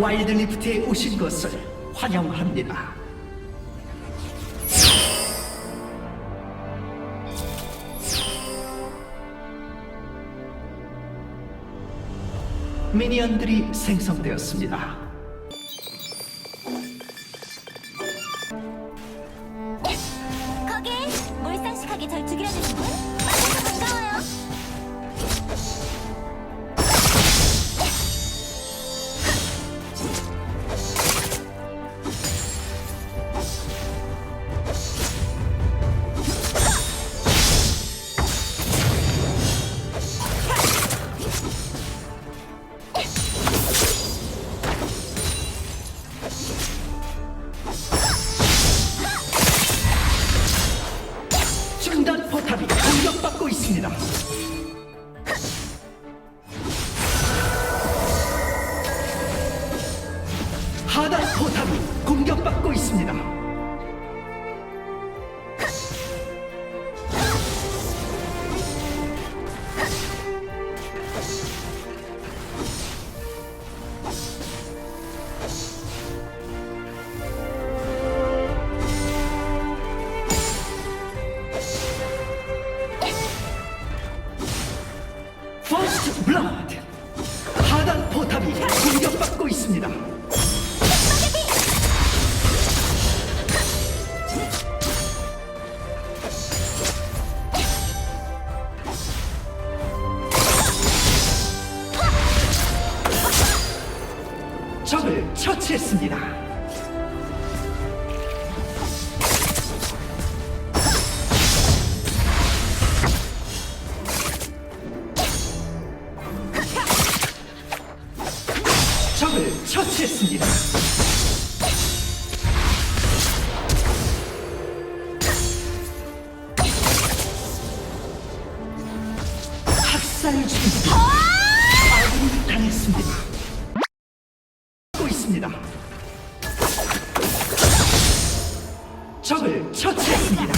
와일드리프트에 오신 것을 환영합니다. 미니언들이 생성되었습니다. 하단 포탑이 공격받고 있습니다. 블러드 하단 포탑이 공격받고 있습니다. 적을 처치했습니다. 처치했습니다. 학살 중입니다. 아군이 당했습니다. 하고 있습니다. 적을 처치했습니다.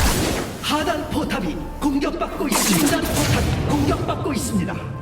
하단 포탑이 공격받고 있습니다. 중단 포탑이 공격받고 있습니다.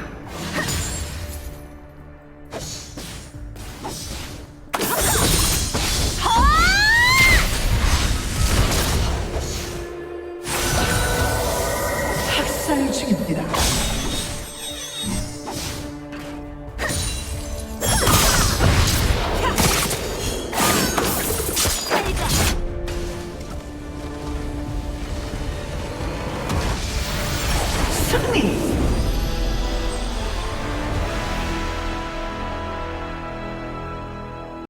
really?